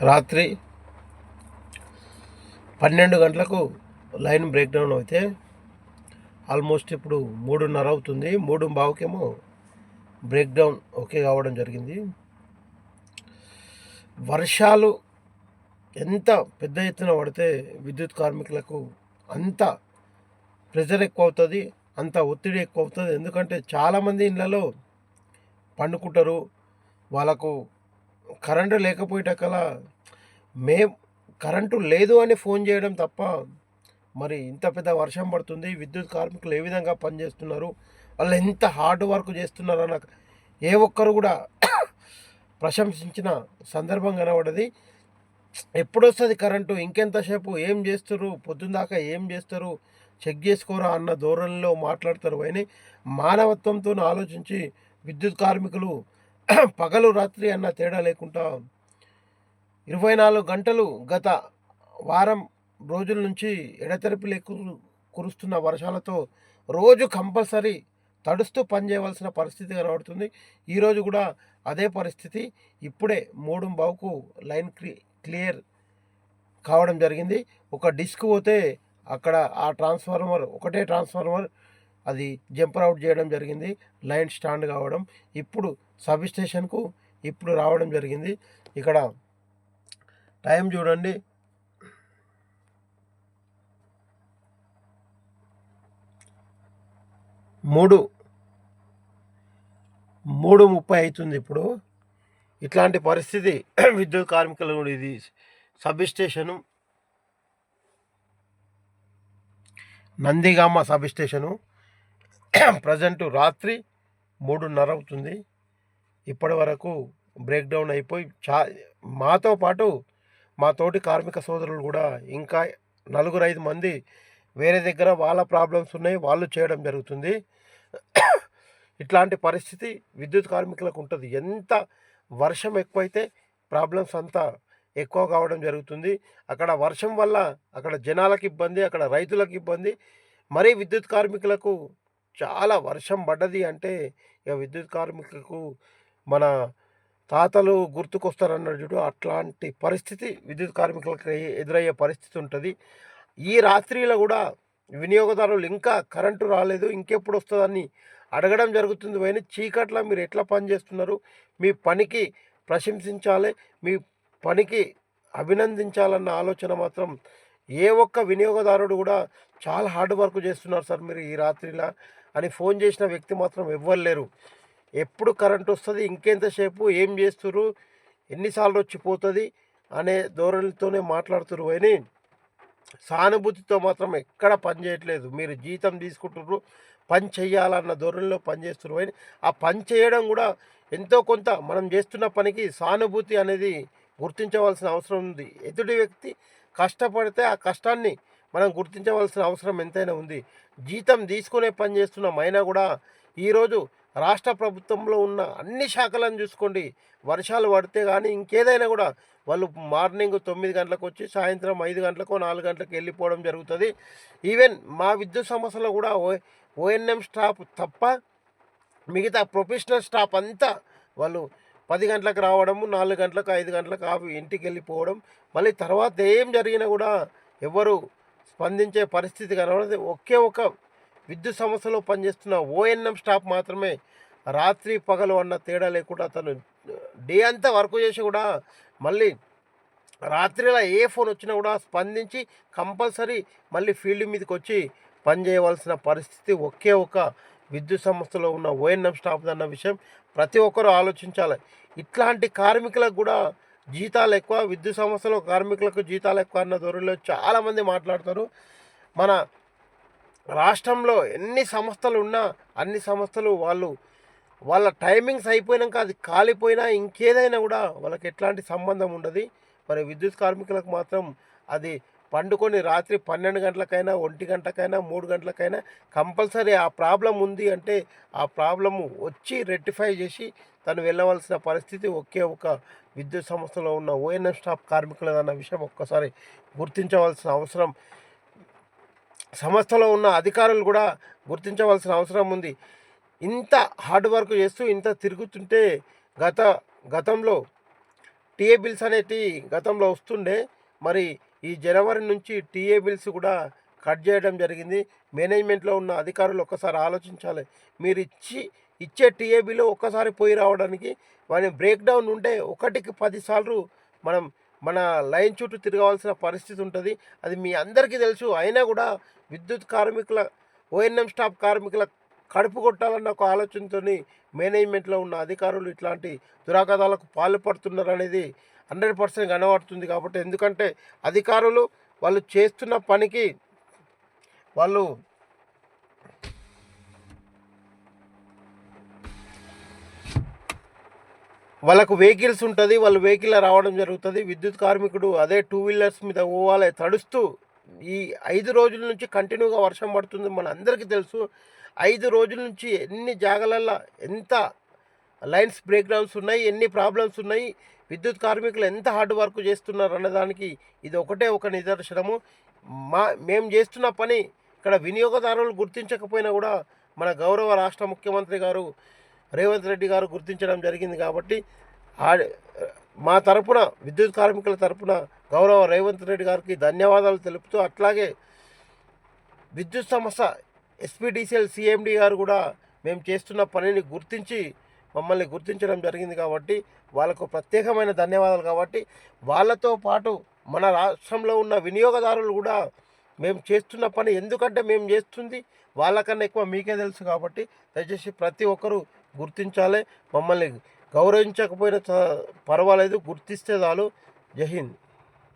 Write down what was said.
రాత్రి పన్నెండు గంటలకు లైన్ బ్రేక్ డౌన్ అయితే ఆల్మోస్ట్ ఇప్పుడు మూడున్నర అవుతుంది. మూడు బావుకేమో బ్రేక్ డౌన్ ఓకే కావడం జరిగింది. వర్షాలు ఎంత పెద్ద ఎత్తున పడితే విద్యుత్ కార్మికులకు అంత ప్రెజర్ ఎక్కువ అవుతుంది అంత ఒత్తిడి ఎక్కువ అవుతుంది ఎందుకంటే చాలామంది ఇళ్ళలో పండుకుంటారు వాళ్ళకు కరెంటు లేకపోయేటకల మే కరెంటు లేదు అని ఫోన్ చేయడం తప్ప మరి ఇంత పెద్ద వర్షం పడుతుంది విద్యుత్ కార్మికులు ఏ విధంగా పనిచేస్తున్నారు వాళ్ళు ఎంత హార్డ్ వర్క్ చేస్తున్నారో నాకు ఏ ఒక్కరు కూడా ప్రశంసించిన సందర్భం కనబడది. ఎప్పుడు వస్తుంది కరెంటు? ఇంకెంతసేపు ఏం చేస్తారు? పొద్దున్న దాకా ఏం చేస్తారు? చెక్ చేసుకోరా అన్న ధోరణిలో మాట్లాడతారు. కానీ మానవత్వంతో ఆలోచించి విద్యుత్ కార్మికులు పగలు రాత్రి అన్న తేడా లేకుండా ఇరవై నాలుగు గంటలు గత వారం రోజుల నుంచి ఎడతెరిపి లేకు కురుస్తున్న వర్షాలతో రోజు కంపల్సరీ తడుస్తూ పనిచేయవలసిన పరిస్థితి కనబడుతుంది ఈరోజు కూడా అదే పరిస్థితి. ఇప్పుడే మూడు బావుకు లైన్ క్లి క్లియర్ కావడం జరిగింది. ఒక డిస్క్ పోతే అక్కడ ఆ ట్రాన్స్ఫార్మర్ ఒకటే ట్రాన్స్ఫార్మర్ అది జంపర్ అవుట్ చేయడం జరిగింది. లైన్ స్టాండ్ కావడం. ఇప్పుడు సబ్ స్టేషన్కు ఇప్పుడు రావడం జరిగింది. ఇక్కడ టైం చూడండి. మూడు. మూడు ముప్పై అవుతుంది ఇప్పుడు. ఇట్లాంటి పరిస్థితి విద్యుత్ కార్మికులు కూడా ఇది sub station. Nandigama sub station. Present రాత్రి మూడున్నర అవుతుంది. ఇప్పటి వరకు బ్రేక్ డౌన్ అయిపోయి చా మాతో పాటు మా తోటి కార్మిక సోదరులు కూడా ఇంకా నలుగురు ఐదు మంది వేరే దగ్గర వాళ్ళ ప్రాబ్లమ్స్ ఉన్నాయి వాళ్ళు చేయడం జరుగుతుంది. ఇట్లాంటి పరిస్థితి విద్యుత్ కార్మికులకు ఉంటుంది. ఎంత వర్షం ఎక్కువైతే ప్రాబ్లమ్స్ అంతా ఎక్కువ కావడం జరుగుతుంది. అక్కడ వర్షం వల్ల అక్కడ జనాలకు ఇబ్బంది అక్కడ రైతులకు ఇబ్బంది మరీ విద్యుత్ కార్మికులకు చాలా వర్షం పడ్డది అంటే ఇక విద్యుత్ కార్మికులకు మన తాతలు గుర్తుకొస్తారన్నాడు చూడు అట్లాంటి పరిస్థితి విద్యుత్ కార్మికులకు ఎదురయ్యే పరిస్థితి ఉంటుంది. ఈ రాత్రిలో కూడా వినియోగదారులు ఇంకా కరెంటు రాలేదు ఇంకెప్పుడు వస్తుందని అడగడం జరుగుతుంది. కానీ చీకట్లో మీరు ఎట్లా పని చేస్తున్నారు? మీ పనికి ప్రశంసించాలి మీ పనికి అభినందించాలన్న ఆలోచన మాత్రం ఏ ఒక్క వినియోగదారుడు కూడా చాలా హార్డ్ వర్క్ చేస్తున్నారు సార్ మీరు ఈ రాత్రిలా. అని ఫోన్ చేసిన వ్యక్తి మాత్రం ఎవ్వరు లేరు. ఎప్పుడు కరెంట్ వస్తుంది ఇంకెంతసేపు ఏం చేస్తురు ఎన్నిసార్లు వచ్చిపోతుంది అనే ధోరణితోనే మాట్లాడుతున్నారు అని సానుభూతితో మాత్రం ఎక్కడ పని చేయట్లేదు. మీరు జీతం తీసుకుంటున్నారు పని చేయాలన్న ధోరణిలో పని అని ఆ పని చేయడం కూడా ఎంతో కొంత మనం చేస్తున్న పనికి సానుభూతి అనేది గుర్తించవలసిన అవసరం ఉంది. ఎదుటి వ్యక్తి కష్టపడితే ఆ కష్టాన్ని మనం గుర్తించవలసిన అవసరం ఎంతైనా ఉంది. జీతం తీసుకునే పని చేస్తున్నాం అయినా కూడా ఈరోజు రాష్ట్ర ప్రభుత్వంలో ఉన్న అన్ని శాఖలను చూసుకోండి. వర్షాలు పడితే కానీ ఇంకేదైనా కూడా వాళ్ళు మార్నింగ్ తొమ్మిది గంటలకు వచ్చి సాయంత్రం ఐదు గంటలకు నాలుగు గంటలకు వెళ్ళిపోవడం జరుగుతుంది. ఈవెన్ మా విద్యుత్ సమస్యలో కూడా ఓ ఓఎన్ఎం స్టాఫ్ తప్ప మిగతా ప్రొఫెషనల్ స్టాఫ్ అంతా వాళ్ళు పది గంటలకు రావడము నాలుగు గంటలకు ఐదు గంటలకు ఆఫీ ఇంటికి వెళ్ళిపోవడం మళ్ళీ తర్వాత ఏం జరిగినా కూడా ఎవరు స్పందించే పరిస్థితి కనబడదు. ఒకే ఒక విద్యుత్ సంస్థలో పనిచేస్తున్న ఓఎన్ఎం స్టాఫ్ మాత్రమే రాత్రి పగలు అన్న తేడా లేకుండా తను డే అంతా వర్క్ చేసి కూడా మళ్ళీ రాత్రిలో ఏ ఫోన్ వచ్చినా కూడా స్పందించి కంపల్సరీ మళ్ళీ ఫీల్డ్ మీదకి వచ్చి పని చేయవలసిన పరిస్థితి ఒకే ఒక విద్యుత్ సంస్థలో ఉన్న ఓఎన్ఎం స్టాఫ్ అన్న విషయం ప్రతి ఒక్కరూ ఆలోచించాలి. ఇట్లాంటి కార్మికులకు కూడా జీతాలు ఎక్కువ విద్యుత్ సంస్థలో కార్మికులకు జీతాలు ఎక్కువ అన్న ధోరణిలో చాలామంది మాట్లాడతారు. మన రాష్ట్రంలో ఎన్ని సంస్థలు ఉన్నా అన్ని సంస్థలు వాళ్ళు వాళ్ళ టైమింగ్స్ అయిపోయినాక అది కాలిపోయినా ఇంకేదైనా కూడా వాళ్ళకి ఎట్లాంటి సంబంధం ఉండదు. మరి విద్యుత్ కార్మికులకు మాత్రం అది పండుకొని రాత్రి పన్నెండు గంటలకైనా ఒంటి గంటకైనా మూడు గంటలకైనా కంపల్సరీ ఆ ప్రాబ్లం ఉంది అంటే ఆ ప్రాబ్లము వచ్చి రెక్టిఫై చేసి తను వెళ్ళవలసిన పరిస్థితి ఒకే ఒక విద్యుత్ సంస్థలో ఉన్న ఓఎన్ఎం స్టాఫ్ కార్మికులదన్న విషయం ఒక్కసారి గుర్తించవలసిన అవసరం. సంస్థలో ఉన్న అధికారులు కూడా గుర్తించవలసిన అవసరం ఉంది. ఇంత హార్డ్ వర్క్ చేస్తూ ఇంత తిరుగుతుంటే గత గతంలో టీఏ బిల్స్ అనేటి గతంలో వస్తుండే. మరి ఈ జనవరి నుంచి టీఏ బిల్స్ కూడా కట్ చేయడం జరిగింది. మేనేజ్మెంట్లో ఉన్న అధికారులు ఒక్కసారి ఆలోచించాలి. మీరు ఇచ్చి ఇచ్చే టీఏబీలో ఒక్కసారి పోయి రావడానికి వాని బ్రేక్ డౌన్ ఉంటే ఒకటికి పదిసార్లు మనం మన లైన్ చుట్టూ తిరగవలసిన పరిస్థితి ఉంటుంది. అది మీ అందరికీ తెలుసు. అయినా కూడా విద్యుత్ కార్మికుల ఓఎన్ఎం స్టాఫ్ కార్మికుల కడుపు కొట్టాలన్న ఒక ఆలోచనతో మేనేజ్మెంట్లో ఉన్న అధికారులు ఇట్లాంటి దురాఘాతాలకు పాల్పడుతున్నారు అనేది హండ్రెడ్ పర్సెంట్ కనబడుతుంది కాబట్టి ఎందుకంటే అధికారులు వాళ్ళు చేస్తున్న పనికి వాళ్ళు వాళ్ళకు వెహికల్స్ ఉంటుంది వాళ్ళు వెహికల్ రావడం జరుగుతుంది. విద్యుత్ కార్మికుడు అదే టూ వీలర్స్ మీద పోవాలి తడుస్తూ ఈ ఐదు రోజుల నుంచి కంటిన్యూగా వర్షం పడుతుంది మన అందరికీ తెలుసు. ఐదు రోజుల నుంచి ఎన్ని జాగాలల్లో ఎంత లైన్స్ బ్రేక్ డౌన్స్ ఉన్నాయి ఎన్ని ప్రాబ్లమ్స్ ఉన్నాయి విద్యుత్ కార్మికులు ఎంత హార్డ్ వర్క్ చేస్తున్నారు అన్నదానికి ఇది ఒకటే ఒక నిదర్శనము. మా మేము చేస్తున్న పని ఇక్కడ వినియోగదారులు గుర్తించకపోయినా కూడా మన గౌరవ రాష్ట్ర ముఖ్యమంత్రి గారు రేవంత్ రెడ్డి గారు గుర్తించడం జరిగింది కాబట్టి ఆ- మా తరపున విద్యుత్ కార్మికుల తరపున గౌరవ రేవంత్ రెడ్డి గారికి ధన్యవాదాలు తెలుపుతూ అట్లాగే విద్యుత్ సంస్థ ఎస్పీడీసీఎల్ సిఎండి గారు కూడా మేము చేస్తున్న పనిని గుర్తించి మమ్మల్ని గుర్తించడం జరిగింది కాబట్టి వాళ్ళకు ప్రత్యేకమైన ధన్యవాదాలు కాబట్టి వాళ్ళతో పాటు మన రాష్ట్రంలో ఉన్న వినియోగదారులు కూడా మేము చేస్తున్న పని ఎందుకంటే మేము చేస్తుంది వాళ్ళకన్నా ఎక్కువ మీకే తెలుసు కాబట్టి దయచేసి ప్రతి ఒక్కరూ గుర్తించాలి. మమ్మల్ని గౌరవించకపోయినా చ- పర్వాలేదు. గుర్తిస్తే చాలు. జై హింద్.